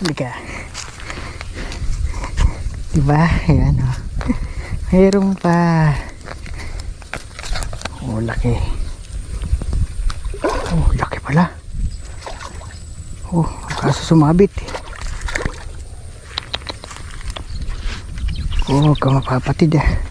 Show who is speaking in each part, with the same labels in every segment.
Speaker 1: Halika. Diba? Ayan o. Mayroon pa. Oh, laki. Oh, laki pala. Oh, kaso sumabit. Oh, huwag ka mapapatid ah.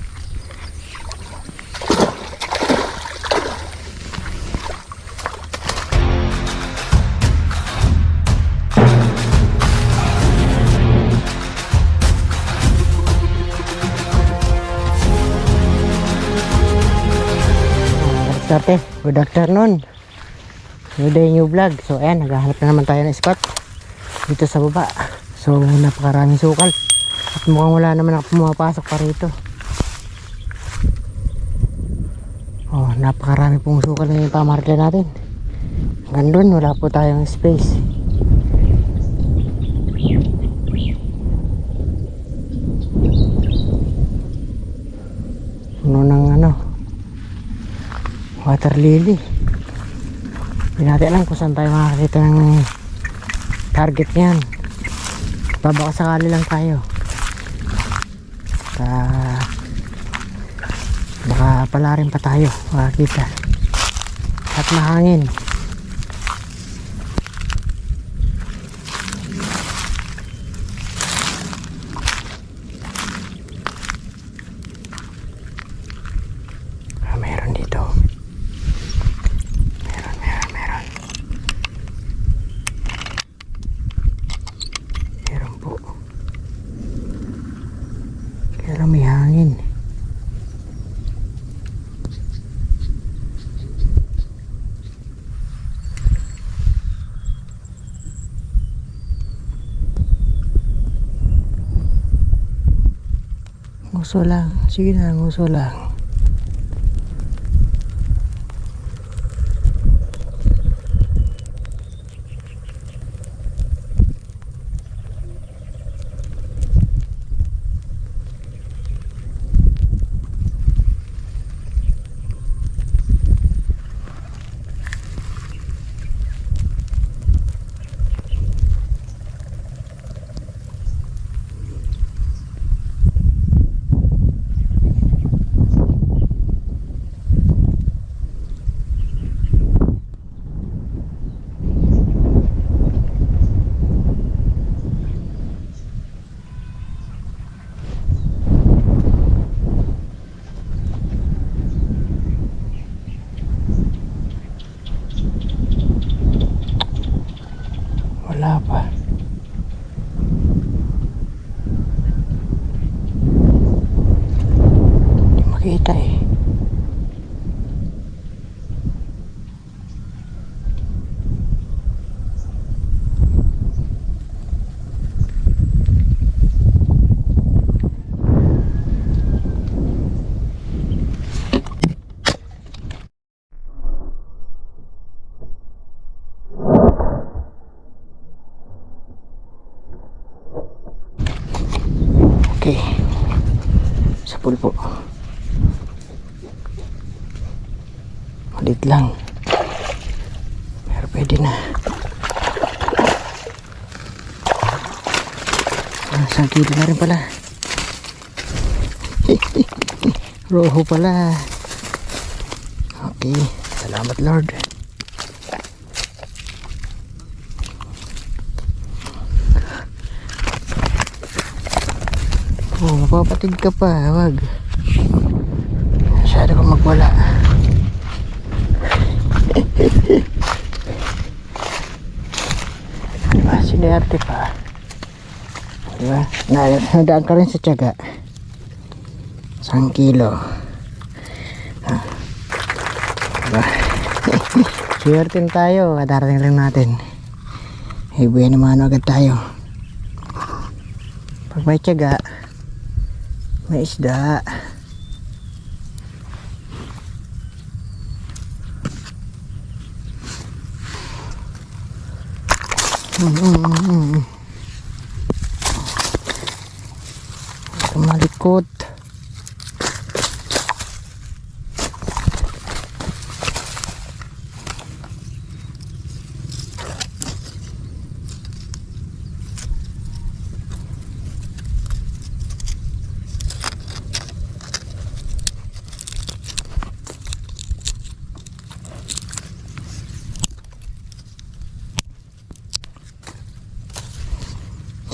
Speaker 1: Starte, good afternoon. Good day new vlog. So ayan, naghahanap na naman tayo ng spot dito sa baba. So napakaraming sukal. At mukhang wala naman ako pumapasok pa rito. Oh, napakarami pong sukal na yung pamarkla natin. Hanggang doon, wala po tayong space. Puno ng ano, water lily. Hindi natin alam kung saan tayo makakita ng target niyan. Babaka sakali lang tayo. Ah, baka pala rin pa tayo makakita. At mahangin. Nguso lang. Sige. Sa pulpo. Malit lang. Pero pwede na. Ah, isang kilo na rin pala. Roho pala. Okay. Salamat Lord. Oh, mapapatid ka pa, wag. Masyado kang magwala. diba, sinerte pa. Diba? Na, nadaan ka rin sa tiyaga. Isang kilo. Ah. Diba? Swerte tayo, kadarating lang natin. Ibuya naman agad tayo. Pag may tiyaga, may isda. Mm-mm-mm. Malikot.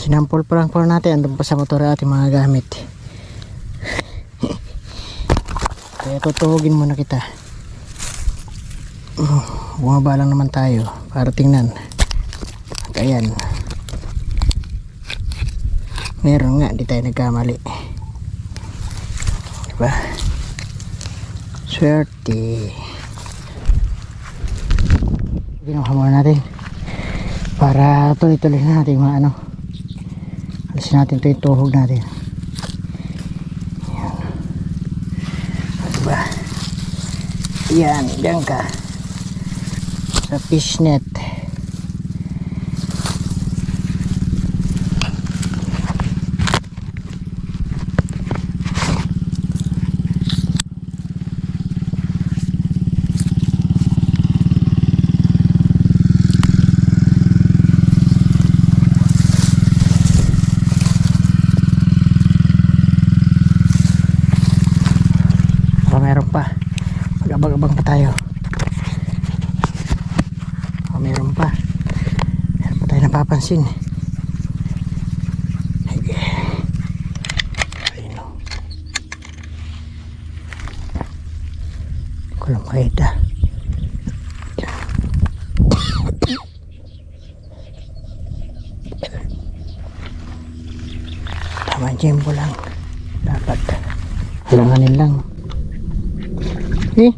Speaker 1: Sinampol pa lang po natin. Andun pa sa motor ating mga gamit. Kaya tutuhugin muna kita. Oh, bumaba lang naman tayo para tingnan. Ayan. Meron nga, di tayo nagkamali. Diba? Swerte. Ginawa muna natin. Para tuloy-tuloy na natin mga ano. Natin ito yung tuhog natin. Yan. Diba? Yan, diyan ka. Sa fishnet. Baka meron pa. Mag-abang-abang pa tayo. Baka meron pa. Meron pa tayo napapansin. Sige. Ayun o. Hindi ko lang makita. Tama jembo lang. Dapat. Halanganin lang. Eh?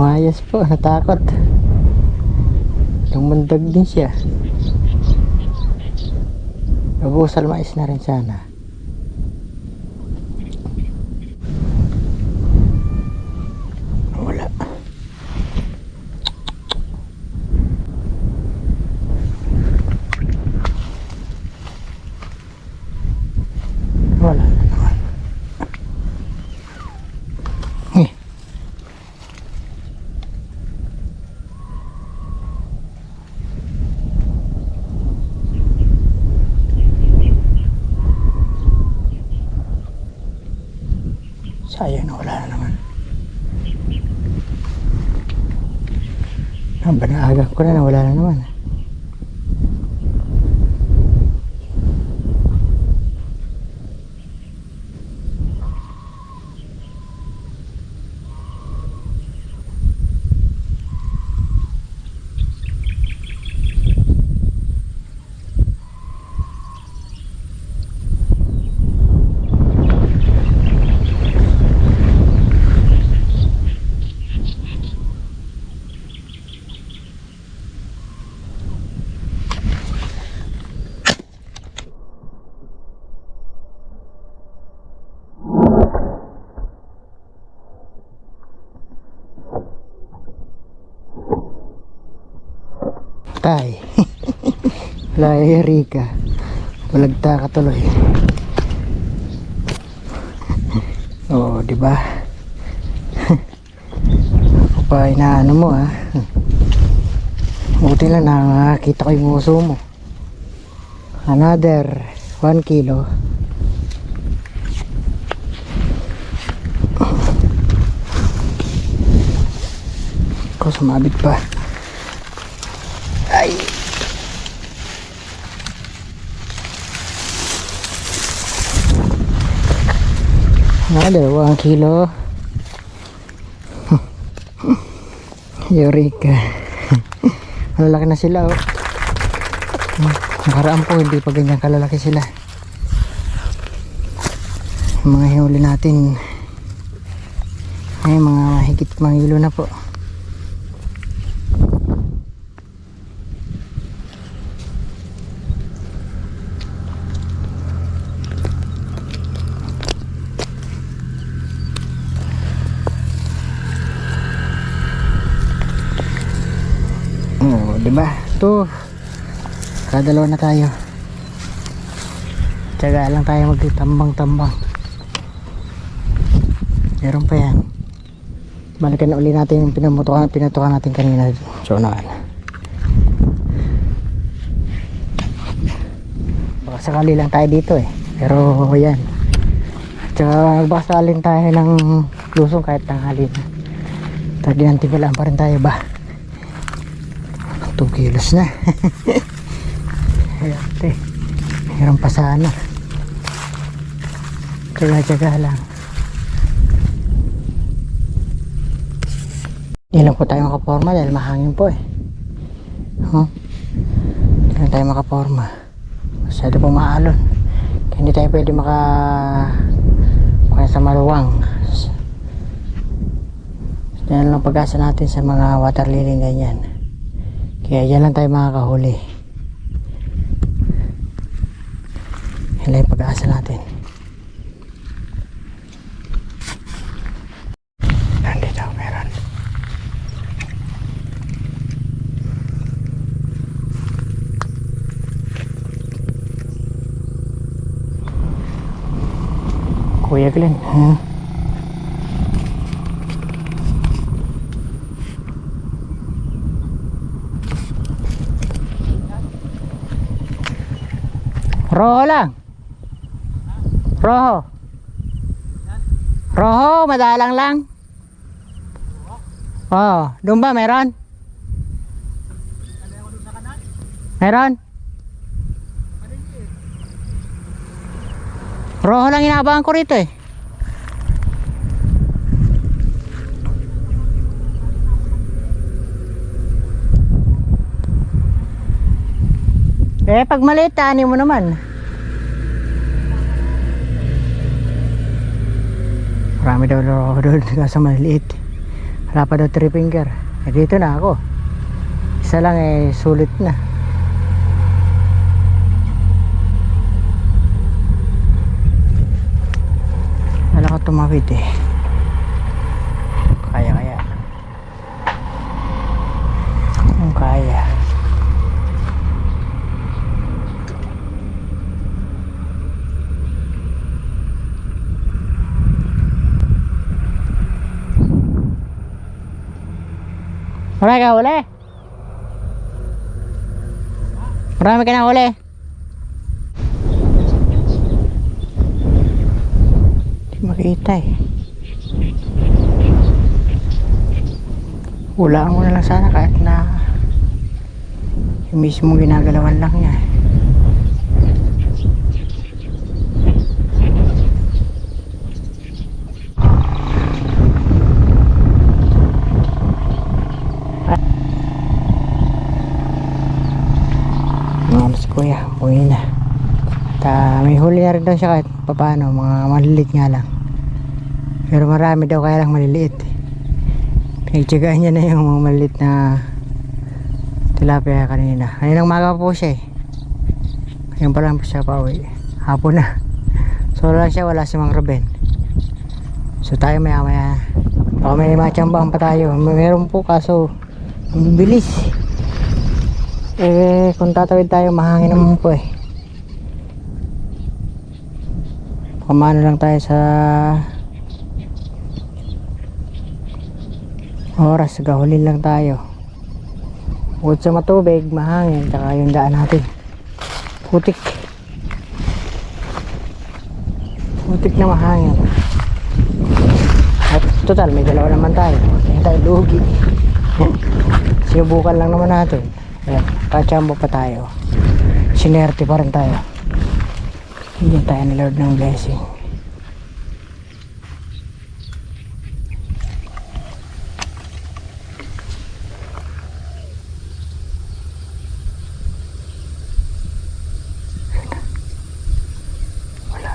Speaker 1: Lumayas po, natakot. Lumundag din siya. Nabusal mais na rin sana. Wala. Wala na naman. Eh. Sayang na wala na naman. Ang banaaga ko na nawala na naman. Lay Rika. Balagta ka tuloy. Oo, di ba? Ako pa inaano mo ah. Buti lang nakakita ko yung uso mo. Another 1 kilo. Ko sumabit pa. Nga, dalawang kilo. Eureka. Malalaki na sila, oh. Nakaraan po, hindi pa ganyan kalalaki sila. Mga hihuli natin, ay mga higit mga kilo na po. Oo, Ito. Kadalawa na tayo. Tiyaga lang tayo magtambang-tambang. Meron pa yan. balikan uli natin yung pinamutukan, pinatukan natin kanina so naan baka sakali lang tayo dito eh pero yan tsaka baka sakalin tayo ng lusong kahit tanghali na tagi nantibalaan pa rin tayo ba 2 kilos na ayan te meron pa sana tsaga tsaga lang Hindi lang po tayo makaporma dahil mahangin po eh. Huh? Hindi lang tayo makaporma. Masyado po maalon. Hindi tayo pwede maka... Kaya sa maluwang. Yan lang pag-asa natin sa mga water lily ganyan. Kaya yan lang tayo makakahuli. Yan lang yung pag-asa natin. Nandito, meron. Kuya Glenn. Ha? Roho lang. Roho. Roho, madalang lang. Oh, doon ba meron? Meron? Roho lang inaabangan ko rito eh. Eh, pag maliit, taanin mo naman. Marami daw roho doon kaso maliit. Wala pa daw three finger. Eh, dito na ako. Isa lang eh, sulit na. Wala ko tumawid eh. Kaya kaya. Kung kaya. Marami ka huli? Marami ka na huli? Hindi makita eh. Hulaan mo na lang sana kahit na yung mismo ginagalawan lang niya. Mga si kuya, uwi na. At ah, may huli na rin daw siya kahit papaano, mga maliliit nga lang. Pero marami daw kaya lang maliliit. Pinagtsagaan niya na yung mga maliliit na tilapia kanina. Kaninang maga pa po siya eh. Ngayon pa lang siya pauwi. Hapon na. Solo lang siya, wala si Mang Ruben. So tayo maya maya. Baka may matsambahan pa tayo. Meron po kaso bilis. Eh, kung tatawid tayo, mahangin naman po eh. Pamano lang tayo sa oras, gahulin lang tayo. Bukod sa matubig, mahangin, tsaka yung daan natin. Putik. Putik na mahangin. At total, may dalawa naman tayo. Tayo lugi. Sinubukan lang naman natin. Ayan, kachambo pa tayo. Sinerte pa rin tayo. Hindi tayo ni Lord ng blessing. Wala.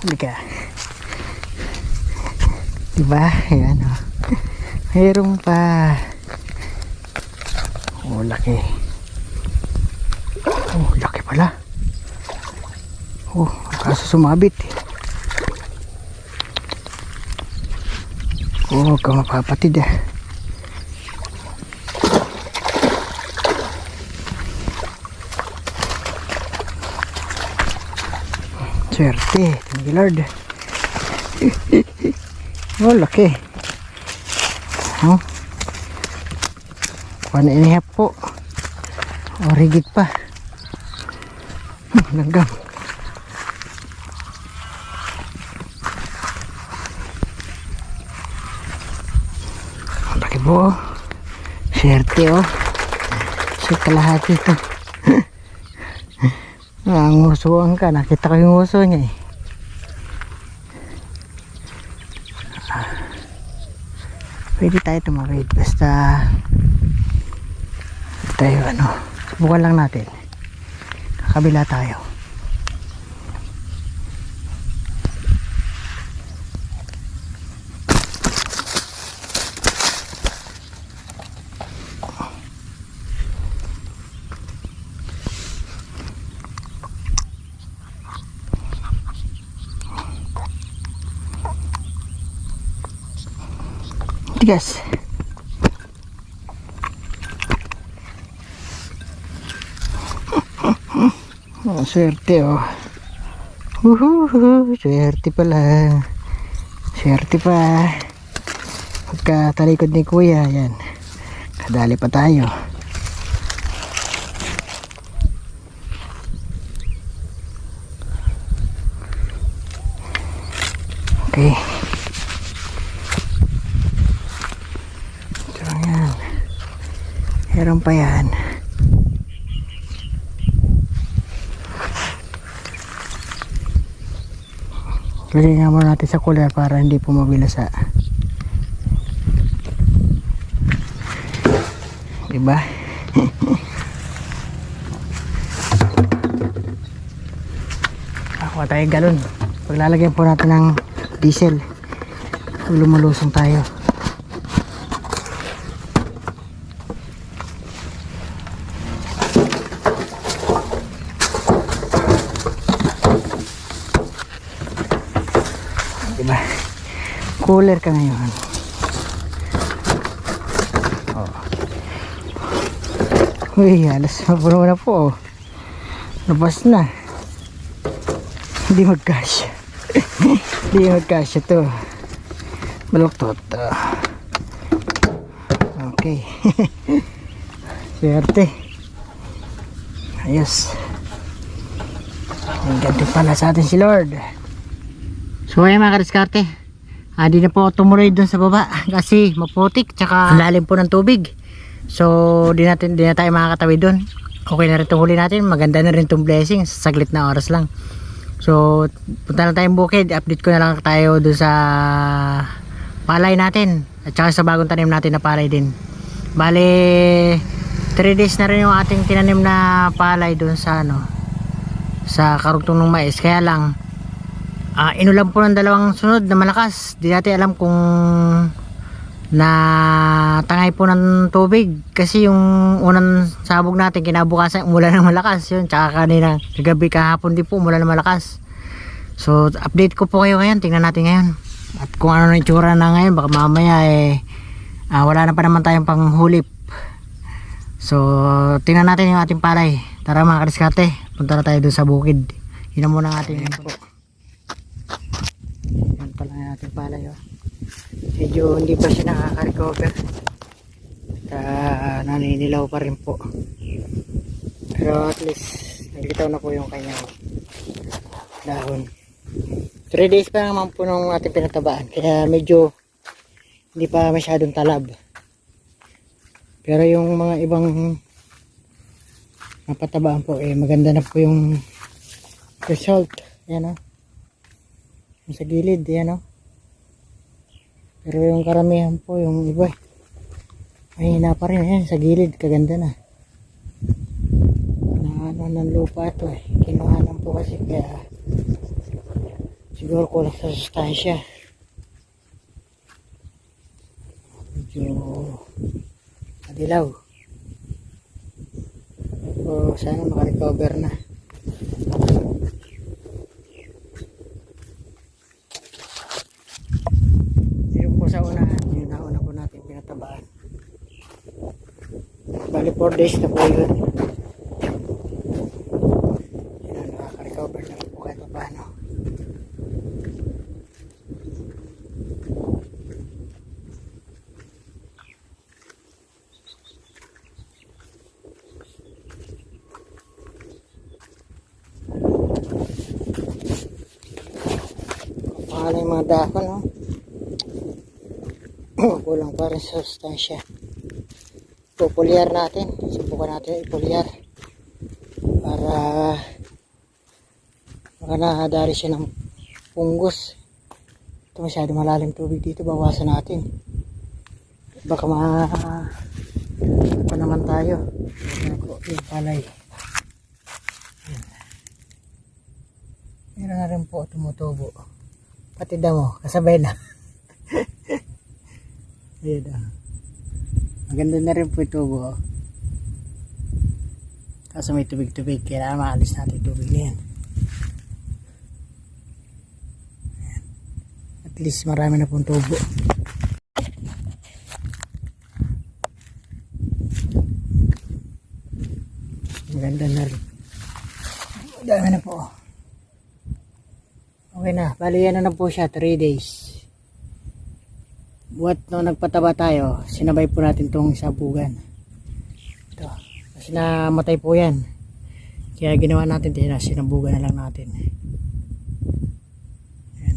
Speaker 1: Halika. Diba? Ayan o. Mayroon pa. Oh, laki. Oh, laki pala. Oh, kaso sumabit. Oh, huwag ka mapapatid ah. Swerte. Thank you, Lord. oh, laki. Oh. One and a half po. O, rigid pa. Hmm, langgam. Ang laki po. oh. Swerte, oh. Sa kalahati ito. Ang usuan ka. Nakita ko yung uso niya eh. Pwede tayo tumawid. Basta tayo ano. Subukan lang natin. Kakabila tayo. Tigas. Oh, swerte oh. Uhuhu, swerte pala. Swerte pa. Pagka talikod ni kuya, yan. Kadali pa tayo. Okay. Ito lang yan. Meron pa yan. Lagay nga muna natin sa cooler para hindi po mabilasa. Diba? Ako tayo galon. Paglalagyan po natin ng diesel. Lumulusong tayo. Diba? Cooler ka ngayon. Oh. Uy, alas mapuno na po. oh. Labas na. Hindi magkasya. Hindi magkasya to. Baluktot. ah. Okay. Swerte. Ayos. Ang ganti pala sa atin si Lord. So ayan mga kadiskarte. Ah, na po tumuloy dun sa baba kasi maputik tsaka lalim po ng tubig. So di natin di na tayo makakatawid dun. Okay na rin itong huli natin. Maganda na rin itong blessing. Saglit na oras lang. So punta na tayong bukid. Update ko na lang tayo dun sa palay natin. At saka sa bagong tanim natin na palay din. Bale 3 days na rin yung ating tinanim na palay dun sa ano sa karugtong ng mais. Kaya lang Ah, inulan po ng dalawang sunod na malakas. Di natin alam kung na tangay po ng tubig. Kasi yung unang sabog natin kinabukasan umulan ng malakas. Yun tsaka kanina kagabi kahapon din po umulan ng malakas. So update ko po kayo ngayon. Tingnan natin ngayon. At kung ano na itsura na ngayon baka mamaya eh ah, wala na pa naman tayong panghulip. So tingnan natin yung ating palay. Tara mga kariskate punta na tayo dun sa bukid. Yun na muna ang ating po yan pala ang ating palay oh. Medyo hindi pa siya nakaka-recover. Kaya naninilaw pa rin po. Pero at least naglitaw na po yung kanyang dahon. 3 days pa naman po nung ating pinatabaan. Kaya medyo hindi pa masyadong talab. Pero yung mga ibang napatabaan po eh maganda na po yung result. Yan o. Yung sa gilid, yan o. Pero yung karamihan po, yung iba, eh, mahina pa rin. Ayan, sa gilid, kaganda na. Na ano ng lupa ito eh. Kinuhanan po kasi kaya siguro kulang sa sustansya. Medyo madilaw. So, sana makarecover na. 4 days na po yun. Yun nakaka-recover naman po kahit paano pangalan yung mga dahon no? kulang pa rin sa sustansya. Pupulyar natin. Subukan natin ipulyar. Para baka nakadari siya ng punggos. Ito masyado malalim tubig dito. Bawasan natin. Baka ma... pa naman tayo. Ako, yung palay. Meron na rin po tumutubo. Pati damo, kasabay na. Ayan ah. Maganda na rin po yung tubo. oh. Kaso may tubig-tubig, kailangan maalis natin yung tubig na yan. At least marami na pong tubo. Maganda na rin. Dami na po. Okay na, bali yan na, na po siya, 3 days. Buat no nagpataba tayo, sinabay po natin tong sabugan. Ito, kasi namatay po yan. Kaya ginawa natin, din, sinabugan na lang natin. Ayan.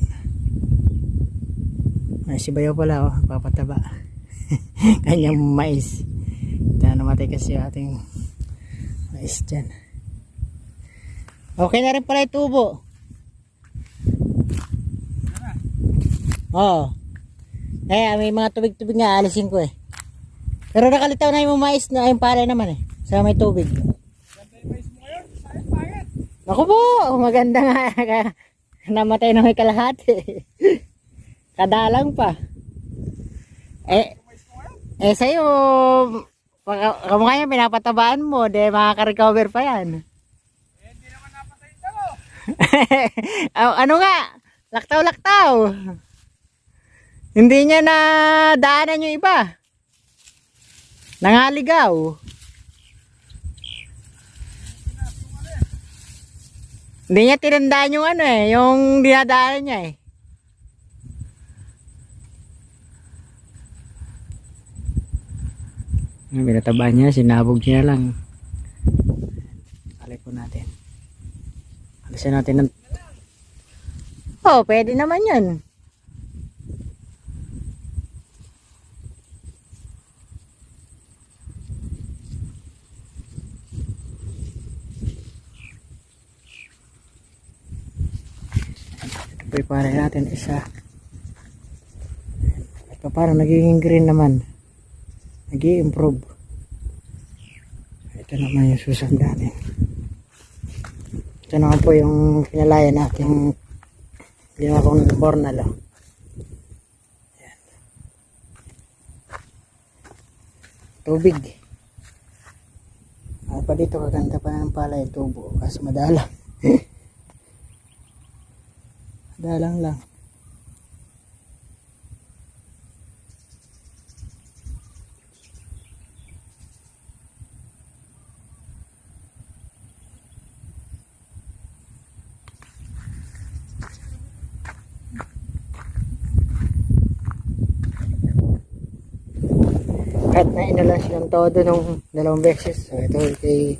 Speaker 1: Ay, si Bayaw pala, oh, papataba. Kanyang mais. Ito, namatay kasi ating mais dyan. Okay na rin pala yung tubo. Oo. Eh, may mga tubig-tubig nga, alisin ko eh. Pero nakalitaw na yung mais na yung pare naman eh. Sa may tubig. Ako po, maganda nga. Namatay na may kalahati. Kadalang pa. Eh, eh sa'yo, kamukha yan, pinapatabaan mo, de makaka-recover pa yan. Ah, ano nga? Laktaw-laktaw. Hindi niya na daanan yung iba. Nangaligaw. Hindi niya tinandaan yung ano eh, yung dinadaanan niya eh. Yung binatabaan niya, sinabog niya lang. Alay po natin. Alisin natin ng... Oh, pwede naman yun. Para natin isa. Ito parang nagiging green naman. nag improve Ito naman yung susunod natin. Ito naman po yung pinalaya natin ginawa kong bornal. Oh. Ayan. Tubig. Ano pa dito kaganda pa ng pala yung tubo kasi madalang. madalang lang. Kahit na inalan silang todo nung dalawang beses. So ito kay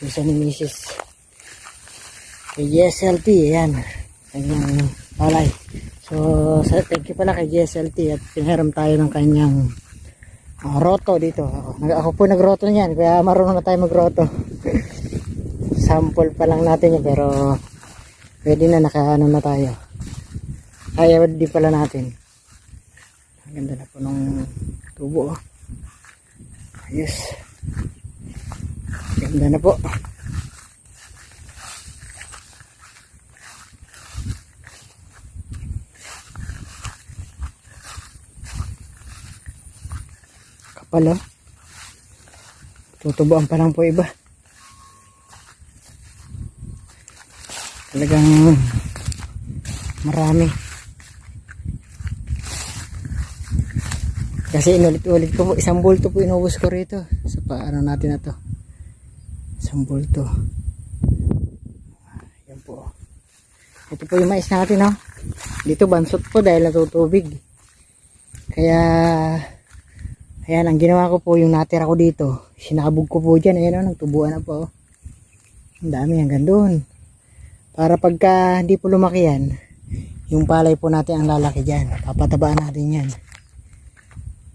Speaker 1: isa ni Mrs. Kay GSLT, ayan. Kanyang palay. So, sa, thank you pala kay GSLT at pinahiram tayo ng kanyang ah, roto dito. Ako, ako po nagroto niyan, kaya marunong na tayo magroto. Sample pa lang natin yun, pero pwede na, nakaano na tayo. Kaya di pala natin. Ang ganda na po nung tubo. Oh. Ayos. Ganda na po. Oh. Tutubuan pa lang po iba. Talagang marami. Kasi inulit-ulit ko po, isang bulto po inubos ko rito. Sa paano natin na to. Isang bulto. Yan po. Ito po yung mais natin, no? Dito bansot po dahil natutubig. Kaya, ayan, ang ginawa ko po yung natira ko dito. Sinabog ko po dyan, ayan o, nagtubuan na po. Ang dami hanggang doon. Para pagka hindi po lumaki yan, yung palay po natin ang lalaki dyan. Papatabaan natin yan.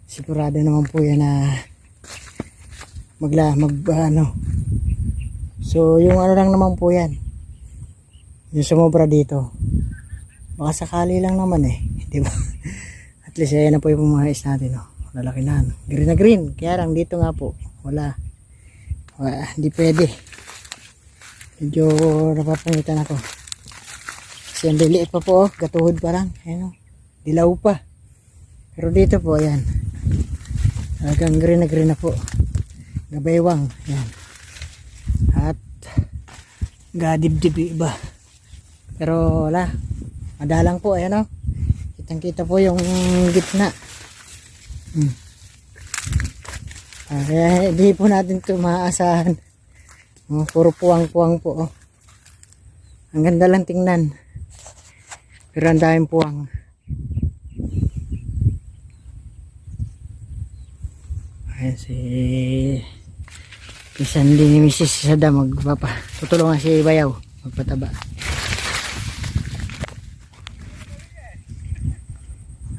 Speaker 1: Sigurado naman po yan na magla, mag, ano. So, yung ano lang naman po yan. Yung sumobra dito. Baka sakali lang naman eh. Di ba? At least, ayan na po yung mga is natin. Oh. Lalaki na. Green na green. Kaya lang dito nga po. Wala. Wala. Hindi pwede. Medyo napapangitan ako. Kasi ang liliit pa po. Oh. Gatuhod pa lang. Ayan oh. Dilaw pa. Pero dito po, ayan. Talagang green na green na po. Gabaywang. Ayan. At gadibdib iba. Pero wala. Madalang po. Ayan oh. Kitang kita po yung gitna. Ah, kaya hindi po natin ito maaasahan. Puro puwang-puwang po. Oh. Ang ganda lang tingnan. Pero ang daming puwang. Ayan si Pisan din ni Mrs. Sada magpapa. Tutulungan si Bayaw magpataba.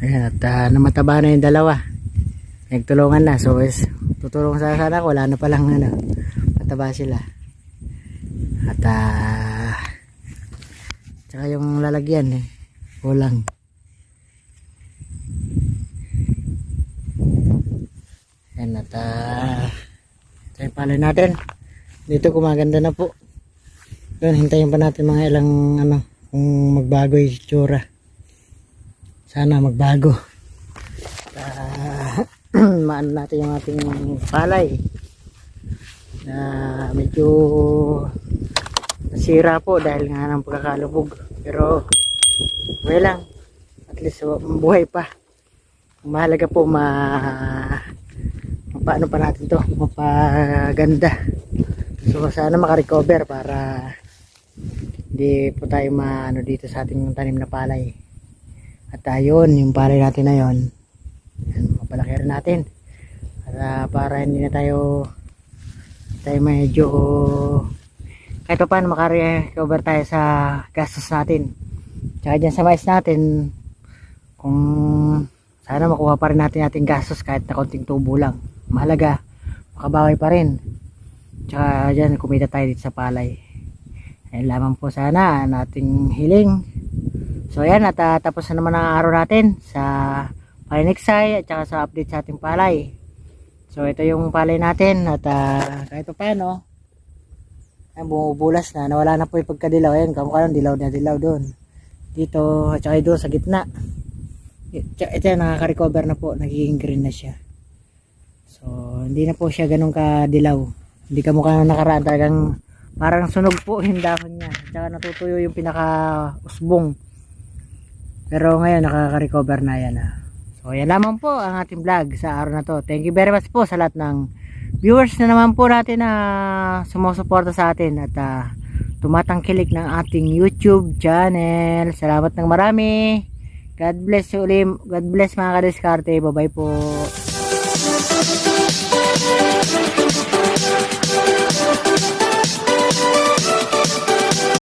Speaker 1: Ayan at uh, namataba na yung dalawa. Nagtulungan na. So is, tutulungan sa sana ko. Wala na palang ano, mataba sila. At ah, tsaka yung lalagyan eh. Kulang. Ayan at ah, tayo pala natin. Dito kumaganda na po. Doon, hintayin pa natin mga ilang ano, kung magbago yung itsura. Sana magbago. Maano natin yung ating palay. Na medyo nasira po dahil nga ng pagkakalubog. Pero okay lang. At least uh, buhay pa. Mahalaga po ma paano pa natin to? Mapaganda. So sana makarecover para hindi po tayo maano dito sa ating tanim na palay. At ayun yung palay natin na yon yan, mapalaki rin natin. Para, para hindi na tayo tayo medyo kahit pa paano makarecover tayo sa gastos natin. Tsaka dyan sa mais natin kung sana makuha pa rin natin ating gastos kahit na konting tubo lang. Mahalaga makabawi pa rin. Tsaka dyan kumita tayo dito sa palay. Ayun lamang po sana ang ating hiling. So ayan at ah, tapos na naman ang araw natin sa Palineksay at saka sa update sa ating palay. So ito yung palay natin at uh, kahit pa paano ay bumubulas na nawala na po yung pagkadilaw. Ayan kamukha ng dilaw na dilaw doon. Dito at saka doon sa gitna. Ito, ito nakaka-recover na po nagiging green na siya. So hindi na po siya ganun kadilaw. Hindi kamukha ng nakaraan talagang parang sunog po yung dahon niya. At saka natutuyo yung pinaka usbong pero ngayon nakaka-recover na yan ah. So yan lamang po ang ating vlog sa araw na to. Thank you very much po sa lahat ng viewers na naman po natin na sumusuporta sa atin at uh, tumatangkilik ng ating YouTube channel. Salamat ng marami. God bless ulit. God bless mga kadiskarte. Bye bye po.